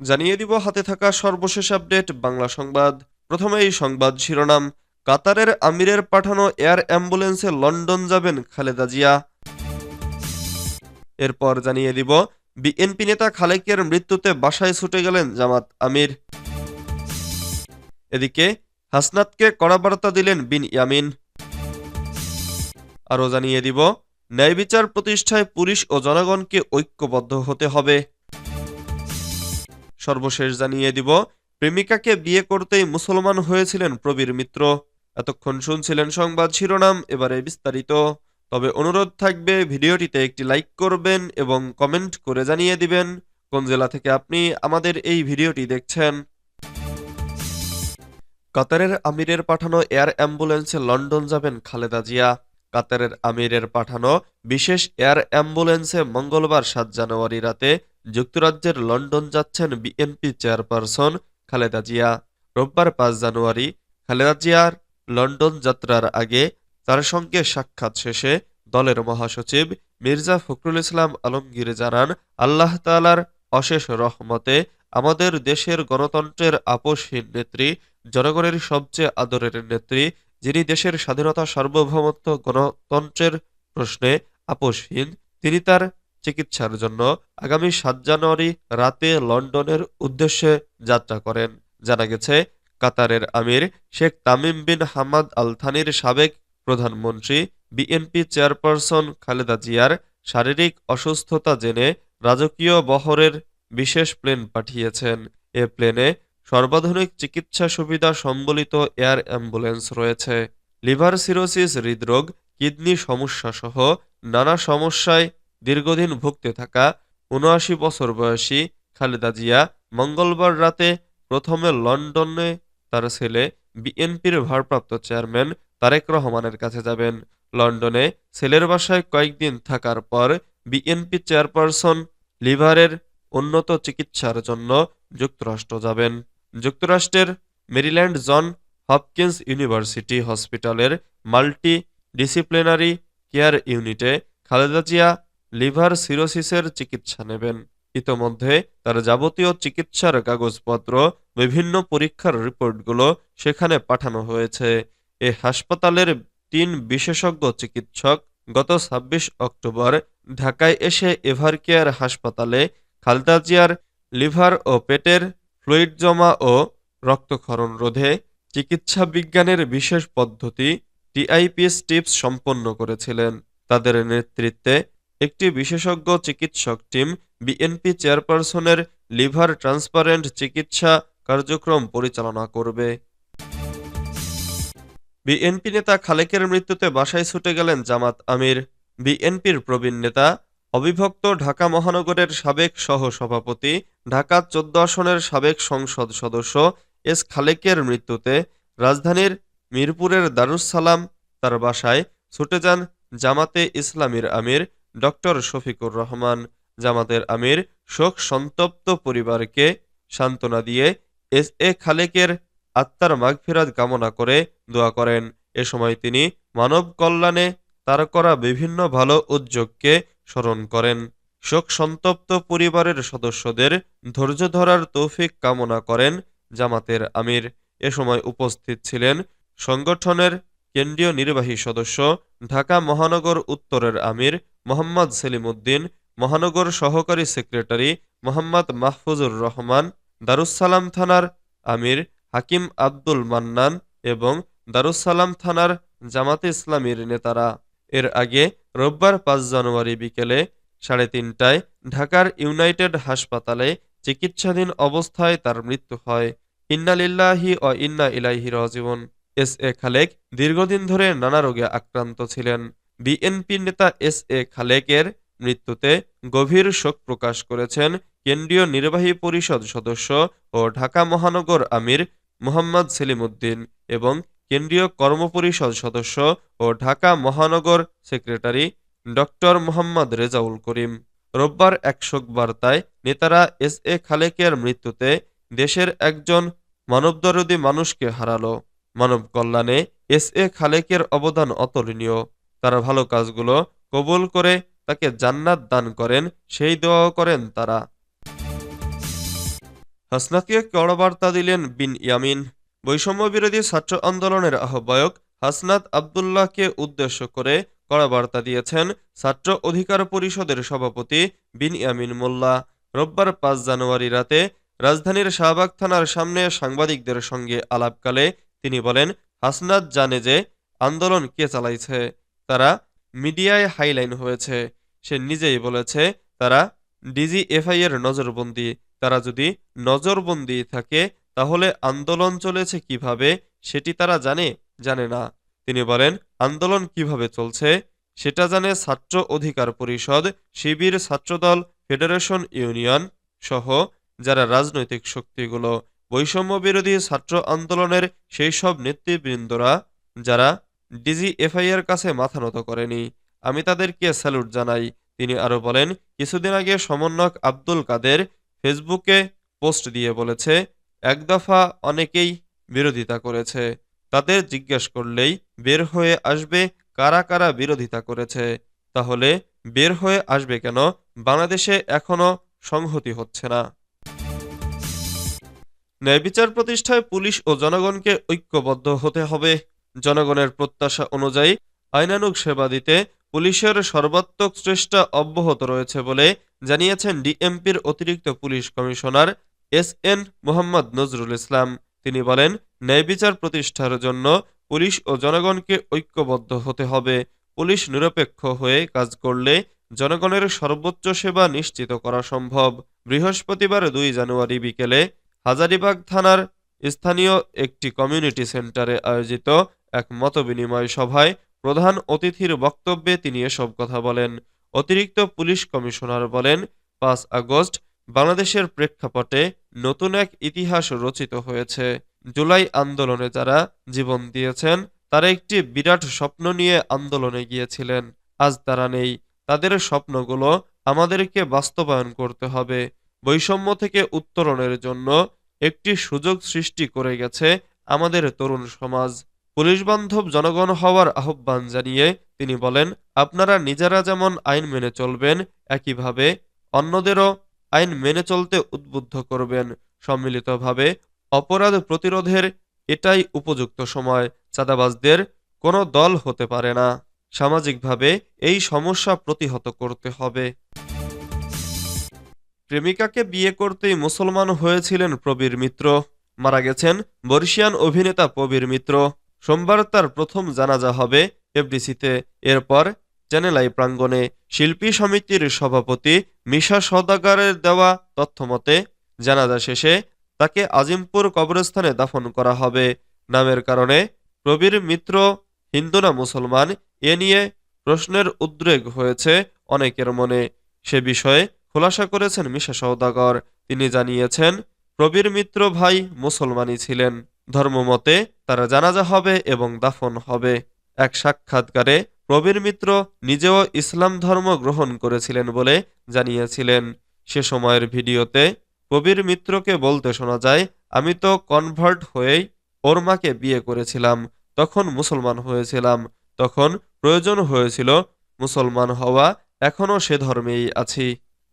জানিয়ে দিব হাতে থাকা সর্বশেষ আপডেট, বাংলা সংবাদ। প্রথমেই সংবাদ শিরোনাম, কাতারের আমিরের পাঠানো এয়ার অ্যাম্বুলেন্সে লন্ডন যাবেন খালেদা জিয়া। এরপর জানিয়ে দিব, বিএনপি নেতা খালেকের মৃত্যুতে বাসায় ছুটে গেলেন জামাত আমির। এদিকে, হাসনাতকে কড়া বার্তা দিলেন বিন ইয়ামিন। আরও জানিয়ে দিব ন্যায় বিচার প্রতিষ্ঠায় পুলিশ ও জনগণকে ঐক্যবদ্ধ হতে হবে। সর্বশেষ জানিয়ে দিব, প্রেমিকাকে বিয়ে করতেই মুসলমান হয়েছিলেন প্রবীর মিত্র। এতক্ষণ শুনছিলেন সংবাদ শিরোনাম, এবারে বিস্তারিত। তবে অনুরোধ থাকবে, ভিডিওটিতে একটি লাইক করবেন এবং কমেন্ট করে জানিয়ে দিবেন কোন জেলা থেকে আপনি আমাদের এই ভিডিওটি দেখছেন। কাতারের আমিরের পাঠানো এয়ার অ্যাম্বুলেন্সে লন্ডন যাবেন খালেদা জিয়া। কাতারের আমিরের পাঠানো বিশেষ এয়ার অ্যাম্বুলেন্সে মঙ্গলবার সাত জানুয়ারি রাতে যুক্তরাজ্যের লন্ডন যাচ্ছেন বিএনপি চেয়ারপারসন খালেদা জিয়া। রোববার পাঁচ জানুয়ারি খালেদা জিয়ার লন্ডন যাত্রার আগে তার সঙ্গে সাক্ষাৎ শেষে দলের মহাসচিব মির্জা ফখরুল ইসলাম আলমগীর জানান, আল্লাহ তালার অশেষ রহমতে আমাদের দেশের গণতন্ত্রের আপোষহীন নেত্রী, জনগণের সবচেয়ে আদরের নেত্রী যিনি দেশের স্বাধীনতা সার্বভৌমত্ব গণতন্ত্রের প্রশ্নে আপোষহীন, তিনি তার চিকিৎসার জন্য আগামী সাত জানুয়ারি রাতে লন্ডনের উদ্দেশ্যে যাত্রা করেন। জানা গেছে, কাতারের আমির Sheikh Tamim bin Hamad Al থানির সাবেক প্রধানমন্ত্রী, বিএনপি চেয়ারপারসন খালেদা জিয়ার শারীরিক অসুস্থতা জেনে রাজকীয় বহরের বিশেষ প্লেন পাঠিয়েছেন। এ প্লেনে সর্বাধুনিক চিকিৎসা সুবিধা সম্বলিত এয়ার অ্যাম্বুলেন্স রয়েছে। লিভার সিরোসিস হৃদরোগ, কিডনি সমস্যা সহ নানা সমস্যায় দীর্ঘদিন ভুগতে থাকা উনআশি বছর বয়সী খালেদা জিয়া মঙ্গলবার রাতে প্রথমে লন্ডনে তার ছেলে বিএনপির ভারপ্রাপ্ত চেয়ারম্যান তারেক রহমানের কাছে যাবেন। লন্ডনে ছেলের বাসায় কয়েকদিন থাকার পর বিএনপি চেয়ারপারসন লিভারের উন্নত চিকিৎসার জন্য যুক্তরাষ্ট্র যাবেন। যুক্তরাষ্ট্রের মেরিল্যান্ড জন হপকিন্স ইউনিভার্সিটি হসপিটালের মাল্টি ডিসিপ্লিনারি কেয়ার ইউনিটে খালেদা জিয়া লিভার সিরোসিসের চিকিৎসা নেবেন। ইতোমধ্যে তার যাবতীয় চিকিৎসার কাগজপত্র, বিভিন্ন পরীক্ষার রিপোর্টগুলো সেখানে পাঠানো হয়েছে। এ হাসপাতালের তিন বিশেষজ্ঞ চিকিৎসক গত ছাব্বিশ অক্টোবর ঢাকায় এসে এভারকেয়ার হাসপাতালে খালেদা জিয়ার লিভার ও পেটের ফ্লুইড জমা ও রক্তক্ষরণ রোধে চিকিৎসা বিজ্ঞানের বিশেষ পদ্ধতি টিআইপিএস টিপস সম্পন্ন করেছিলেন। তাদের নেতৃত্বে একটি বিশেষজ্ঞ চিকিৎসক টিম বিএনপি চেয়ারপারসনের লিভার ট্রান্সপারেন্ট চিকিৎসা কার্যক্রম পরিচালনা করবে। বিএনপি নেতা খালেকের মৃত্যুতে বাসায় ছুটে গেলেন জামাত আমির। বিএনপির প্রবীণ নেতা অবিভক্ত ঢাকা মহানগরের সাবেক সহ সভাপতি ঢাকা চোদ্দ আসনের সাবেক সংসদ সদস্য এস খালেকের মৃত্যুতে রাজধানীর মিরপুরের দারুসালাম তার বাসায় ছুটে যান জামাতে ইসলামীর আমির ডক্টর শফিকুর রহমান। জামাতের আমির শোক সন্তপ্ত পরিবারকে সান্ত্বনা দিয়ে এস এ খালেকের আত্মার মাগফিরাত কামনা করে দোয়া করেন। এ সময় তিনি মানব কল্যাণে তার করা বিভিন্ন ভালো উদ্যোগকে স্মরণ করেন। শোক সন্তপ্ত পরিবারের সদস্যদের ধৈর্য ধরার তৌফিক কামনা করেন জামাতের আমির। এ সময় উপস্থিত ছিলেন সংগঠনের কেন্দ্রীয় নির্বাহী সদস্য, ঢাকা মহানগর উত্তরের আমির মোহাম্মদ সেলিম উদ্দিন মহানগর সহকারী সেক্রেটারি মোহাম্মদ মাহফুজুর রহমান দারুসালাম থানার আমির হাকিম আব্দুল মান্নান এবং দারুসালাম থানার জামাতে ইসলামীর নেতারা। এর আগে রোববার পাঁচ জানুয়ারি বিকেলে সাড়ে তিনটায় ঢাকার ইউনাইটেড হাসপাতালে চিকিৎসাধীন অবস্থায় তার মৃত্যু হয়। ইন্নালিল্লাহি ও ইন্না ইলাইহি রাজিউন। এস এ খালেক দীর্ঘদিন ধরে নানা রোগে আক্রান্ত ছিলেন। বিএনপি নেতা এস এ খালেকের মৃত্যুতে গভীর শোক প্রকাশ করেছেন কেন্দ্রীয় নির্বাহী পরিষদ সদস্য ও ঢাকা মহানগর আমির মোহাম্মদ সেলিম উদ্দিন এবং কেন্দ্রীয় কর্মপরিষদ সদস্য ও ঢাকা মহানগর সেক্রেটারি ডক্টর মোহাম্মদ রেজাউল করিম। রোববার এক শোক বার্তায় নেতারা এস এ খালেকের মৃত্যুতে দেশের একজন মানবদরদী মানুষকে হারালো। মানব কল্যাণে এস এ খালেকের অবদান অতুলনীয়। তার ভালো কাজগুলো কবুল করে তাকে জান্নাত দান করেন, সেই দোয়াও করেন তারা। হাসনাতকে কড়া বার্তা দিলেন বিন ইয়ামিন। বৈষম্য বিরোধী ছাত্র আন্দোলনের আহ্বায়ক হাসনাত আবদুল্লাহকে উদ্দেশ্য করে কড়া বার্তা দিয়েছেন ছাত্র অধিকার পরিষদের সভাপতি বিন ইয়ামিন মোল্লা। রোববার পাঁচ জানুয়ারি রাতে রাজধানীর শাহবাগ থানার সামনে সাংবাদিকদের সঙ্গে আলাপকালে তিনি বলেন, হাসনাত জানে যে আন্দোলন কে চালাইছে, তারা মিডিয়ায় হাইলাইন হয়েছে। সে নিজেই বলেছে, তারা ডিজিএফআই এর নজরবন্দি, তারা যদি নজরবন্দি থাকে তাহলে আন্দোলন চলেছে কীভাবে, সেটি তারা জানে জানে না। তিনি বলেন, আন্দোলন কীভাবে চলছে, সেটা জানে ছাত্র অধিকার পরিষদ, শিবির, ছাত্রদল, ফেডারেশন ইউনিয়ন সহ যারা রাজনৈতিক শক্তিগুলো। বৈষম্য বিরোধী ছাত্র আন্দোলনের সেই সব নেতৃবৃন্দরা, যারা ডিজিএফআই এর কাছে মাথা নত করেনি। আমি তাদেরকে স্যালুট জানাই, তিনি আরও বলেন, কিছুদিন আগে সমন্বয়ক আব্দুল কাদের ফেসবুকে পোস্ট দিয়ে বলেছে এক দফা অনেকেই বিরোধিতা করেছে। তাদের জিজ্ঞেস করলেই বের হয়ে আসবে কারা কারা বিরোধিতা করেছে? তাহলে বের হয়ে আসবে কেন? বাংলাদেশে এখনও সংহতি হচ্ছে না। ন্যায় বিচার প্রতিষ্ঠায় পুলিশ ও জনগণকে ঐক্যবদ্ধ হতে হবে। জনগণের প্রত্যাশা অনুযায়ী আইনানুগ সেবা দিতে পুলিশের সর্বাত্মক চেষ্টা অব্যাহত রয়েছে বলে জানিয়েছেন ডিএমপির অতিরিক্ত police commissioner S N Mohammad Nazrul Islam. তিনি বলেন, ন্যায় বিচার প্রতিষ্ঠার জন্য পুলিশ ও জনগণকে ঐক্যবদ্ধ হতে হবে। পুলিশ নিরপেক্ষ হয়ে কাজ করলে জনগণের সর্বোচ্চ সেবা নিশ্চিত করা সম্ভব। বৃহস্পতিবার দুই জানুয়ারি বিকেলে হাজারিবাগ থানার স্থানীয় একটি কমিউনিটি সেন্টারে আয়োজিত এক মতবিনিময় সভায় প্রধান অতিথির বক্তব্যে তিনি এসব কথা বলেন। অতিরিক্ত পুলিশ কমিশনার বলেন, পাঁচ আগস্ট বাংলাদেশের প্রেক্ষাপটে নতুন এক ইতিহাস রচিত হয়েছে। জুলাই আন্দোলনে যারা জীবন দিয়েছেন, তারা একটি বিরাট স্বপ্ন নিয়ে আন্দোলনে গিয়েছিলেন। আজ তারা নেই। তাদের স্বপ্নগুলো আমাদেরকে বাস্তবায়ন করতে হবে। বৈষম্য থেকে উত্তরণের জন্য একটি সুযোগ সৃষ্টি করে গেছে আমাদের তরুণ সমাজ। পুলিশ বান্ধব জনগণ হওয়ার আহ্বান জানিয়ে তিনি বলেন, আপনারা নিজেরা যেমন আইন মেনে চলবেন, একইভাবে অন্যদেরও আইন মেনে চলতে উদ্বুদ্ধ করবেন। সম্মিলিতভাবে অপরাধ প্রতিরোধের এটাই উপযুক্ত সময়। চাঁদাবাজদের কোনো দল হতে পারে না। সামাজিকভাবে এই সমস্যা প্রতিহত করতে হবে। প্রেমিকাকে বিয়ে করতেই মুসলমান হয়েছিলেন প্রবীর মিত্র। মারা গেছেন বর্ষিয়ান অভিনেতা প্রবীর মিত্র। সোমবার তার প্রথম জানাজা হবে এফডিসিতে। এরপর চ্যানেলাই প্রাঙ্গণে শিল্পী সমিতির সভাপতি মিশা সওদাগারের দেওয়া তথ্যমতে, জানাজা শেষে তাকে আজিমপুর কবরস্থানে দাফন করা হবে। নামের কারণে প্রবীর মিত্র হিন্দু না মুসলমান এ নিয়ে প্রশ্নের উদ্রেক হয়েছে অনেকের মনে। সে বিষয়ে খোলাসা করেছেন মিশা সওদাগর। তিনি জানিয়েছেন, প্রবীর মিত্র ভাই মুসলমানই ছিলেন। ধর্মমতে তারা জানাজা হবে এবং দাফন হবে। এক সাক্ষাৎকারে প্রবীর মিত্র নিজেও ইসলাম ধর্ম গ্রহণ করেছিলেন বলে জানিয়েছিলেন। সে সময়ের ভিডিওতে প্রবীর মিত্রকে বলতে শোনা যায়, আমি তো কনভার্ট হয়েই ওর মাকে বিয়ে করেছিলাম, তখন মুসলমান হয়েছিলাম, তখন প্রয়োজন হয়েছিল মুসলমান হওয়া এখনও সে ধর্মেই আছি।